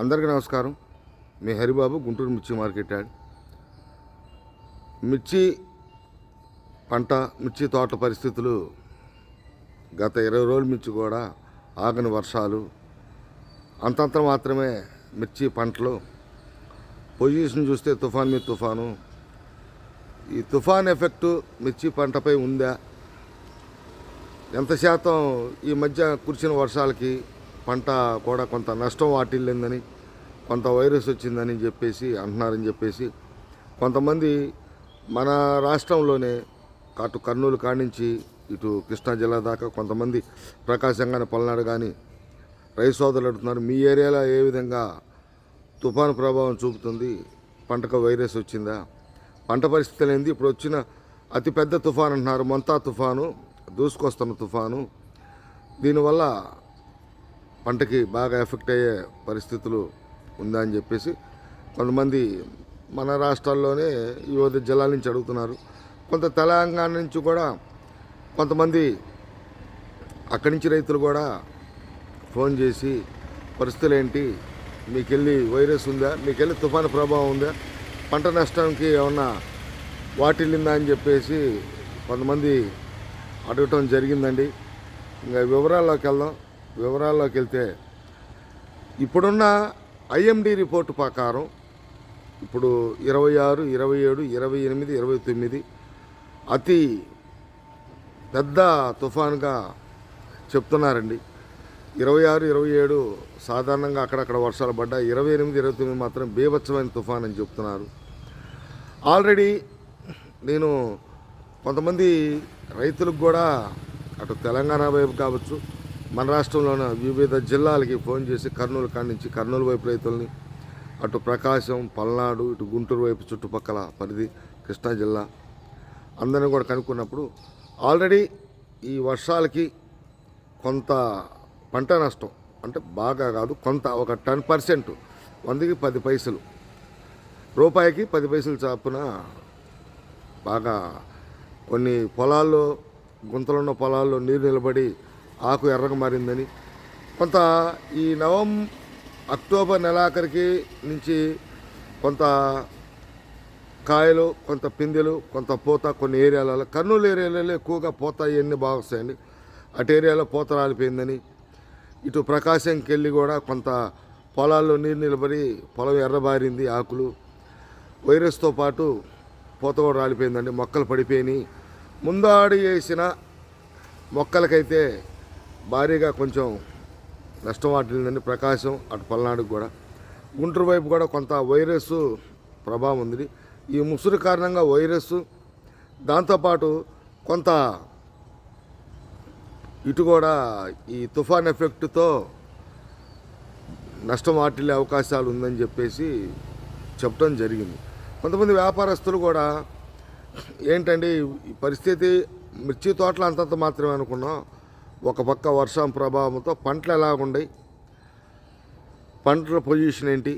అందరికీ నమస్కారం. మీ హరిబాబు గుంటూరు మిర్చి మార్కెట్ యాడ్. మిర్చి పంట మిర్చి తోటల పరిస్థితులు గత ఇరవై రోజుల నుంచి కూడా ఆగని వర్షాలు. అంతంత మాత్రమే మిర్చి పంటలు పొజిషన్ చూస్తే తుఫాన్ మీద తుఫాను. ఈ తుఫాన్ ఎఫెక్టు మిర్చి పంటపై ఉందా? ఎంత శాతం ఈ మధ్య కురిసిన వర్షాలకి పంట కూడా కొంత నష్టం వాటిల్లిందని కొంత వైరస్ వచ్చిందని చెప్పేసి అంటున్నారని చెప్పేసి కొంతమంది మన రాష్ట్రంలోనే అటు కర్నూలు కానించి ఇటు కృష్ణా జిల్లా దాకా కొంతమంది ప్రకాశం కానీ పల్నాడు కానీ రైతు సోదరులు అడుగుతున్నారు మీ ఏరియాలో ఏ విధంగా తుఫాను ప్రభావం చూపుతుంది? పంటకు వైరస్ వచ్చిందా? పంట పరిస్థితులు ఏంది? ఇప్పుడు వచ్చిన అతిపెద్ద తుఫాన్ అంటున్నారు మొంతా తుఫాను దూసుకొస్తున్న తుఫాను. దీనివల్ల పంటకి బాగా ఎఫెక్ట్ అయ్యే పరిస్థితులు ఉందా అని చెప్పేసి కొంతమంది మన రాష్ట్రాల్లోనే వివిధ జిల్లాల నుంచి అడుగుతున్నారు. కొంత తెలంగాణ నుంచి కూడా కొంతమంది అక్కడి నుంచి రైతులు కూడా ఫోన్ చేసి పరిస్థితులు ఏంటి? మీకెళ్ళి వైరస్ ఉందా? మీకెళ్ళి తుఫాను ప్రభావం ఉందా? పంట నష్టానికి ఏమన్నా వాటిల్లిందా అని చెప్పేసి కొంతమంది అడగటం జరిగిందండి. ఇంకా వివరాల్లోకి వెళ్దాం. వివరాల్లోకి వెళ్తే ఇప్పుడున్న ఐఎండి రిపోర్టు ప్రకారం ఇప్పుడు ఇరవై ఆరు ఇరవై ఏడు ఇరవై ఎనిమిది ఇరవై తొమ్మిది అతి పెద్ద తుఫాన్గా చెప్తున్నారండి. ఇరవై ఆరు ఇరవై ఏడు సాధారణంగా అక్కడక్కడ వర్షాలు పడ్డాయి ఇరవై ఎనిమిది ఇరవై తొమ్మిది మాత్రం బీభత్సమైన తుఫాన్ అని చెప్తున్నారు. ఆల్రెడీ నేను కొంతమంది రైతులకు కూడా అటు తెలంగాణ వైపు కావచ్చు మన రాష్ట్రంలోని వివిధ జిల్లాలకి ఫోన్ చేసి కర్నూలు కాడి నుంచి కర్నూలు వైపు రైతుల్ని అటు ప్రకాశం పల్నాడు ఇటు గుంటూరు వైపు చుట్టుపక్కల పరిధి కృష్ణా జిల్లా అందరిని కూడా కనుక్కున్నప్పుడు ఆల్రెడీ ఈ వర్షాలకి కొంత పంట నష్టం అంటే బాగా కాదు కొంత ఒక టెన్ పర్సెంట్ వందకి పది పైసలు రూపాయికి పది పైసలు చాపున బాగా కొన్ని పొలాల్లో గుంతలున్న పొలాల్లో నీరు నిలబడి ఆకు ఎర్రగా మారిందని. కొంత ఈ నవం అక్టోబర్ నెలాఖరికి నుంచి కొంత కాయలు కొంత పిందెలు కొంత పూత కొన్ని ఏరియాలలో కర్నూలు ఏరియాలలో ఎక్కువగా పూత ఇవన్నీ బాగా వస్తాయండి. అటు ఏరియాలో పూత రాలిపోయిందని. ఇటు ప్రకాశంకి వెళ్ళి కూడా కొంత పొలాల్లో నీరు నిలబడి పొలం ఎర్రబారింది ఆకులు. వైరస్తో పాటు పూత కూడా రాలిపోయిందండి. మొక్కలు పడిపోయినాయి. ముందాడి వేసిన మొక్కలకైతే భారీగా కొంచెం నష్టం వాటిల్లిందండి ప్రకాశం అటు పల్నాడుకు కూడా. గుంటూరు వైపు కూడా కొంత వైరస్ ప్రభావం ఉంది. ఈ ముసురు కారణంగా వైరస్ దాంతోపాటు కొంత ఇటు కూడా ఈ తుఫాన్ ఎఫెక్ట్తో నష్టం వాటిల్లే అవకాశాలు ఉందని చెప్పేసి చెప్పడం జరిగింది. కొంతమంది వ్యాపారస్తులు కూడా ఏంటండి ఈ పరిస్థితి మిర్చి తోటలు అంతంత మాత్రమే అనుకున్నాం. ఒక పక్క వర్షం ప్రభావంతో పంటలు ఎలాగుండయి పంటల పొజిషన్ ఏంటి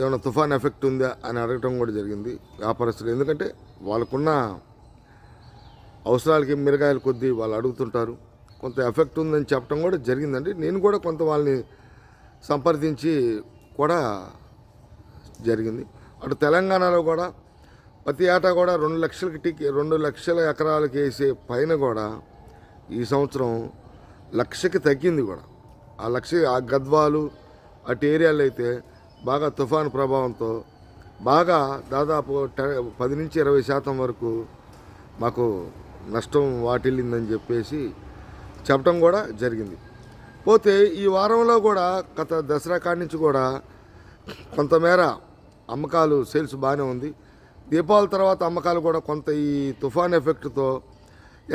ఏమైనా తుఫాన్ ఎఫెక్ట్ ఉందా అని అడగటం కూడా జరిగింది వ్యాపారస్తులు. ఎందుకంటే వాళ్ళకున్న అవసరాలకి మిరగాయలు కొద్దీ వాళ్ళు అడుగుతుంటారు కొంత ఎఫెక్ట్ ఉందని చెప్పడం కూడా జరిగిందండి. నేను కూడా కొంత వాళ్ళని సంప్రదించి కూడా జరిగింది. అటు తెలంగాణలో కూడా ప్రతి ఏటా కూడా రెండు లక్షలకి టిక్ రెండు లక్షల ఎకరాలకి వేసే పైన కూడా ఈ సంవత్సరం లక్షకి తగ్గింది కూడా. ఆ లక్ష ఆ గద్వాలు అటు ఏరియాలో అయితే బాగా తుఫాను ప్రభావంతో బాగా దాదాపు టె- పది నుంచి ఇరవై శాతం వరకు మాకు నష్టం వాటిల్లిందని చెప్పేసి చెప్పడం కూడా జరిగింది. పోతే ఈ వారంలో కూడా గత దసరా కాడి నుంచి కూడా కొంతమేర అమ్మకాలు సేల్స్ బాగానే ఉంది. దీపావళి తర్వాత అమ్మకాలు కూడా కొంత ఈ తుఫాన్ ఎఫెక్ట్తో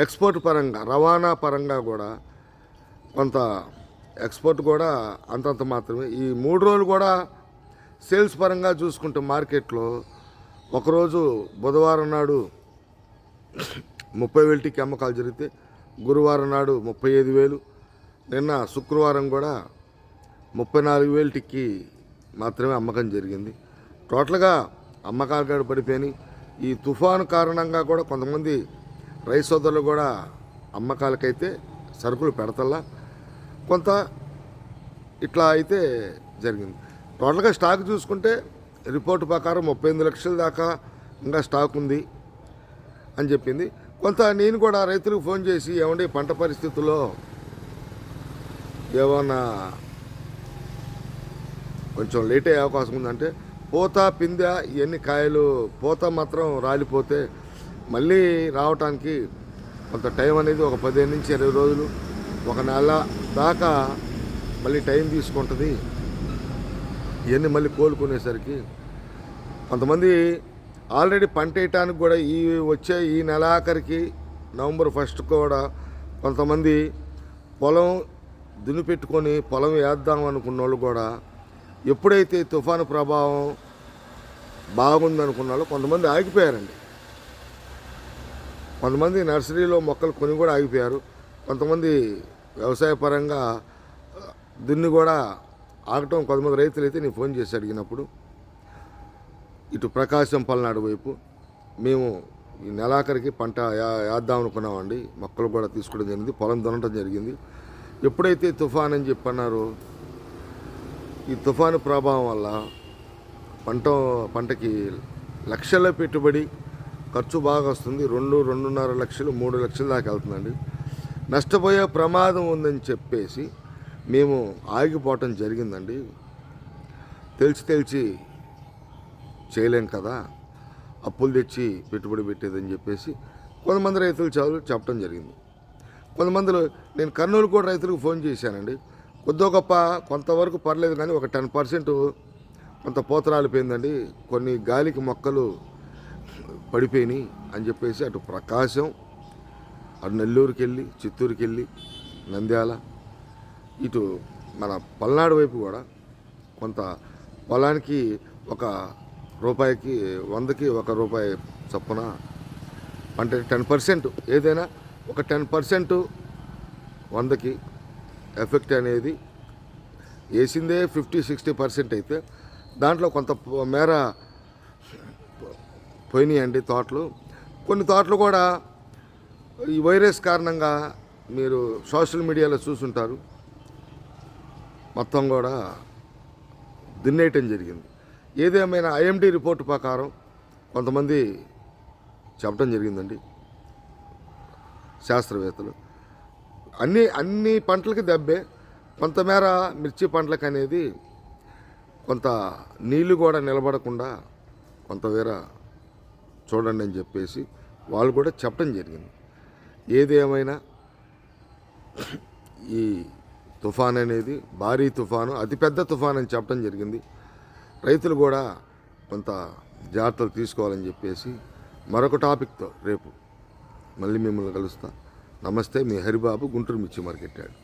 ఎక్స్పోర్ట్ పరంగా రవాణా పరంగా కూడా కొంత ఎక్స్పోర్ట్ కూడా అంతంత మాత్రమే. ఈ మూడు రోజులు కూడా సేల్స్ పరంగా చూసుకుంటే మార్కెట్లో ఒకరోజు బుధవారం నాడు ముప్పై వేలు అమ్మకాలు జరిగితే గురువారం నాడు ముప్పై ఐదు వేలు నిన్న శుక్రవారం కూడా ముప్పై నాలుగు వేలు టిక్కి మాత్రమే అమ్మకం జరిగింది. టోటల్గా అమ్మకాలు కూడా పడిపోయినాయి. ఈ తుఫాను కారణంగా కూడా కొంతమంది రైతు సోదరులు కూడా అమ్మకాలకైతే సరుకులు పెడతల్లా. కొంత ఇట్లా అయితే జరిగింది. టోటల్గా స్టాక్ చూసుకుంటే రిపోర్ట్ ప్రకారం ముప్పై ఎనిమిది లక్షల దాకా ఇంకా స్టాక్ ఉంది అని చెప్పింది. కొంత నేను కూడా రైతులకు ఫోన్ చేసి ఏమండి పంట పరిస్థితుల్లో ఏమన్నా కొంచెం లేట్ అయ్యే అవకాశం ఉందంటే పూత పిందె ఇవన్నీ కాయలు పూత మాత్రం రాలిపోతే మళ్ళీ రావటానికి కొంత టైం అనేది ఒక పదిహేను నుంచి ఇరవై రోజులు ఒక నెల దాకా మళ్ళీ టైం తీసుకుంటుంది. ఇవన్నీ మళ్ళీ కోలుకునేసరికి కొంతమంది ఆల్రెడీ పంట వేయటానికి కూడా ఈ వచ్చే ఈ నెలాఖరికి నవంబర్ ఫస్ట్ కూడా కొంతమంది పొలం దున్నిపెట్టుకొని పొలం వేద్దాం అనుకున్న వాళ్ళు కూడా ఎప్పుడైతే తుఫాను ప్రభావం బాగుందనుకున్న వాళ్ళు కొంతమంది ఆగిపోయారండి. కొంతమంది నర్సరీలో మొక్కలు కొని కూడా ఆగిపోయారు. కొంతమంది వ్యవసాయ పరంగా దున్ని కూడా ఆగటం కొంతమంది రైతులు అయితే నేను ఫోన్ చేసి అడిగినప్పుడు ఇటు ప్రకాశం పల్నాడు వైపు మేము ఈ నెలాఖరికి పంట యా- వేద్దాం అనుకున్నామండి. మొక్కలు కూడా తీసుకోవడం జరిగింది. పొలం దున్నటం జరిగింది. ఎప్పుడైతే తుఫాన్ అని చెప్పన్నారు ఈ తుఫాను ప్రభావం వల్ల పంట పంటకి లక్షల పెట్టుబడి ఖర్చు బాగా వస్తుంది. రెండు రెండున్నర లక్షలు మూడు లక్షల దాకా వెళ్తుందండి. నష్టపోయే ప్రమాదం ఉందని చెప్పేసి మేము ఆగిపోవటం జరిగిందండి. తెలిసి తెలిసి చేయలేం కదా అప్పులు తెచ్చి పెట్టుబడి పెట్టేదని చెప్పేసి కొంతమంది రైతులు చదువు చెప్పడం జరిగింది. కొంతమందిలో నేను కర్నూలు కూడా రైతులకు ఫోన్ చేశానండి. కొద్దో గొప్ప కొంతవరకు పర్లేదు కానీ ఒక టెన్ పర్సెంట్ కొంత పోతరాలిపోయిందండి కొన్ని గాలికి మొక్కలు పడిపోయినాయి అని చెప్పేసి అటు ప్రకాశం అటు నెల్లూరుకి వెళ్ళి చిత్తూరుకి వెళ్ళి నంద్యాల ఇటు మన పల్నాడు వైపు కూడా కొంత పొలానికి ఒక రూపాయికి వందకి ఒక రూపాయి చొప్పున అంటే టెన్ పర్సెంట్ ఏదైనా ఒక టెన్ పర్సెంట్ వందకి ఎఫెక్ట్ అనేది వేసిందే ఫిఫ్టీ సిక్స్టీ పర్సెంట్ అయితే దాంట్లో కొంత మేర పోయినాయండి తోటలు. కొన్ని తోటలు కూడా ఈ వైరస్ కారణంగా మీరు సోషల్ మీడియాలో చూసుంటారు. మొత్తం కూడా దున్నేయటం జరిగింది. ఏదేమైనా ఐఎండి రిపోర్టు ప్రకారం కొంతమంది చెప్పడం జరిగిందండి. శాస్త్రవేత్తలు. అన్ని అన్ని పంటలకి దెబ్బే. కొంతమేర మిర్చి పంటలకు అనేది కొంత నీళ్ళు కూడా నిలబడకుండా కొంతమేర చూడండి అని చెప్పేసి వాళ్ళు కూడా చెప్పడం జరిగింది. ఏది ఏమైనా ఈ తుఫాన్ అనేది భారీ తుఫాను అతిపెద్ద తుఫాన్ అని చెప్పడం జరిగింది. రైతులు కూడా కొంత జాగ్రత్తలు తీసుకోవాలని చెప్పేసి మరొక టాపిక్తో రేపు మళ్ళీ మిమ్మల్ని కలుస్తా. నమస్తే మీ హరిబాబు గుంటూరు మిర్చి మార్కెట్టాడు